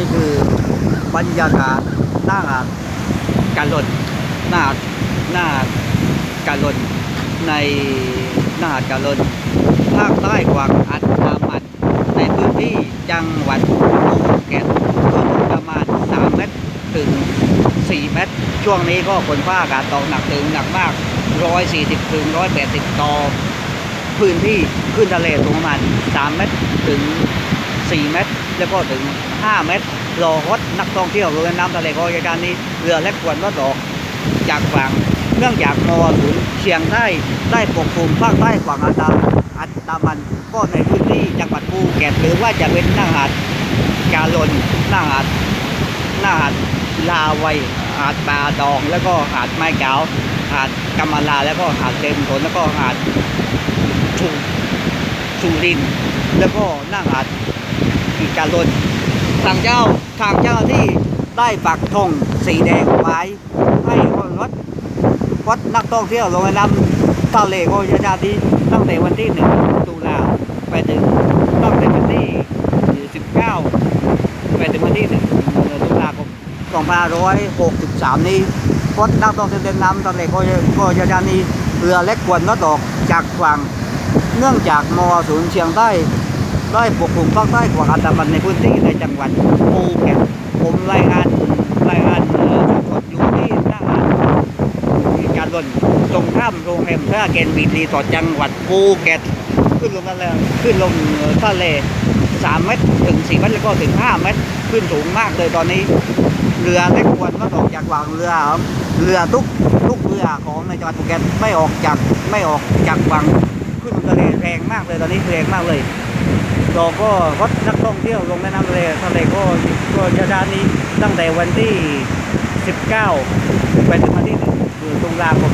นี่คือบรรยากาศหน้าการลนหน้าหน้าการลนในหน้าการลนภาคใต้กวางอันดามันในพื้นที่จังหวัดภูเก็ตคลื่นประมาณ 3 เมตรถึง 4 เมตร ช่วงนี้ก็ฝนฟ้าอากาศตกหนักถึงหนักมาก 140 ถึง 180 ต่อ พื้นที่ขึ้นทะเลสูงประมาณ 3 เมตรถึง 4 เมตร แล้วก็ถึง 5 เมตรรอฮดนักท่องเที่ยวเรือน้ำทะเลก็ยการนี้เรือเล็กควรว่าออกจากฝั่งเนื่องจากมอศูนย์เชียงใต้ได้ปกคลุมภาคใต้ฝั่งอันดาอันดามันก็ในพื้นที่จังหวัดภูเก็ตหรือว่าจะเป็นหน้าหาดกาลนหน้าหาดหน้าหาดลาวัยหาดปลาดอง แล้วก็หาดไม้กาวหาดกำมะลาแล้วก็หาดเต็มทนแล้วก็หาดชูชูริน แล้วก็หน้าหาด อีกการลนทางเจ้าทางเจ้าที่ได้ปักธงสีแดงไว้ให้รถวัดนักท่องเที่ยวลงน้ำทะเลโกยาที่ตั้งแต่วันที่หนึ่งตุลาไปถึงตั้งแต่วันที่สิบเก้าไปถึงวันที่หนึ่งตุลาคมสองพันร้อยหกสิบสามนี้วัดนักท่องเที่ยวเดินน้ำทะเลโกยานี้เรือเล็กควรลดออกจากฝั่งเนื่องจากมอศูนย์เชียงใต้ ได้ปกคลุมภาคใต้กว่าอันดามันในพื้นที่ในจังหวัดภูเก็ตผมรายงานรายงานเอ่อสดอยู่ที่หน้าหาดการดนตรงข้ามโรงแรมท่าเกณฑ์บีรีสอร์ทจังหวัดภูเก็ตขึ้นลงทะเลขึ้นลงทะเลสามเมตรถึงสี่เมตรแล้วก็ถึงห้าเมตรขึ้นสูงมากเลยตอนนี้ เรือเล็กควรก็ออกจากฝั่งเรือเรือทุกทุกเรือของในจังหวัดภูเก็ตไม่ออกจากไม่ออกจากฝั่งขึ้นทะเลแรงมากเลยตอนนี้แรงมากเลย เราก็วัดนักท่องเที่ยวลงแม่น้ำทะเลทะเลก็ก็จะด้านนี้ตั้งแต่วันที่ 19ไปถึงวันที่1ตุลาคม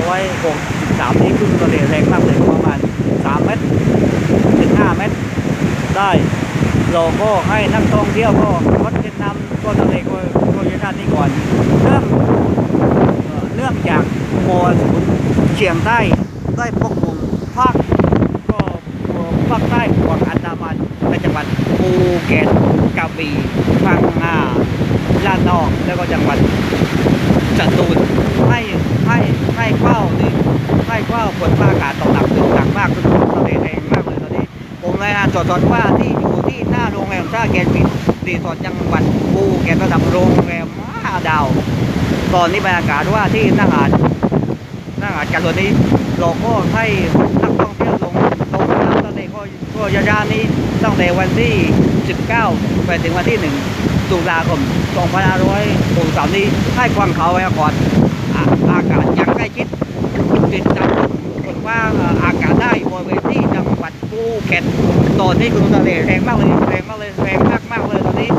2563นี้ขึ้นทะเลแรงมากเลยประมาณ 3 เมตรถึง5เมตรได้เราก็ให้นักท่องเที่ยวก็วัดเล่นน้ำก็ทะเลก็ก็จะด้านนี้ก่อนเรื่องเอ่อเนื่องจากมอศูนเชียงใต้ได้ปกคลุมภาคก็ภาคใต้ของอันดามันใน จังหวัดภูเก็ตกระบี่พังงาลาดนองแล้วก็จังหวัดสตูลให้ให้ให้เฝ้านี่ให้เฝ้าฝนฟ้าอากาศตกหนักถึงหนักมากขึ้นทะเลแรงมากเลยตอนนี้ผมรายงานสดๆว่าที่อยู่ที่หน้าโรงแรมท่าเกณฑ์รีสอร์ทจังหวัดภูเก็ตระดับโรงแรมห้าดาว ตอนนี้บรรยากาศว่าที่หน้าหาดหน้าหาดกันตัวนี้เราก็ให้นัก ก็ยาๆนี้ตั้งแต่วันที่ 19 ไปถึงวันที่ 1 ตุลาคม2563นี้ให้ความเขาไว้ก่อนอาอากาศยังใกล้ชิดติดตามผลว่าอากาศได้บริเวณที่จังหวัดภูเก็ตตอนนี้คือทะเลแรงมากเลยแรงมากเลยแรงมากมากเลยตอนนี้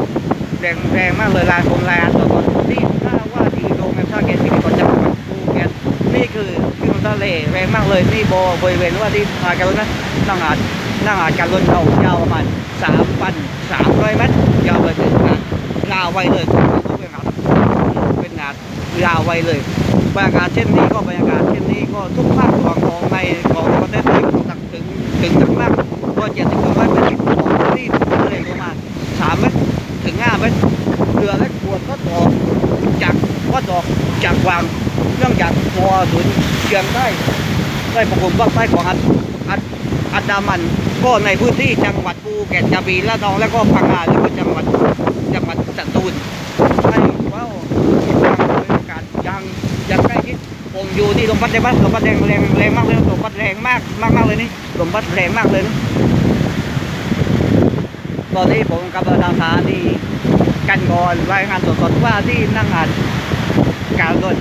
แรงแรงมากเลยลานผมลานตัวตนนี่ถ้าว่าที่โรงแมท่าเกณฑ์สิริกรจังหวัดภูเก็ตนี่คือคือทะเลแรงมากเลยนี่บริเวณว่าที่หาการุณนะนั่งหา ดนั่งหาการุณเรายาวประมาณสามพันสามร้อยเมตรยาวไปถึงหาดลาวไวเลยเป็นหาดเป็นหาดลาวไวเลยบรรยากาศเช่นนี้ก็บรรยากาศเช่นนี้ก็ทุกภาคส่วนของในของประเทศไทยหนักถึงถึงหนักมากก็เจ็ดสิบถึงร้อยแปดสิบของที่ทะเลประมาณสามเมตรถึง5เมตรเรือเล็กควรก็ออกจากก็ออกจากวังเนื่องจากมอศูนย์เชียงใต้ได้ปกคลุมภาคใต้ของอันอัน อันดามัน ก็ในพื้นที่จังหวัดภูเก็ตกระบี่และนองและก็พังงาแล้วก็จังหวัดจังหวัดสตูลให้ว้าวบรรยากาศยังยังใกล้ชิดผมอยู่ที่ลมพัดแรงมากลมพัดแรงแรงแรงมากเลยลมพัดแรงมากมากมากเลยนี่ลมพัดแรงมากเลยตอนนี้ผมกำลังทางสถานีกันก่อนรายงานสดๆว่าที่นั่งอ่านการรถ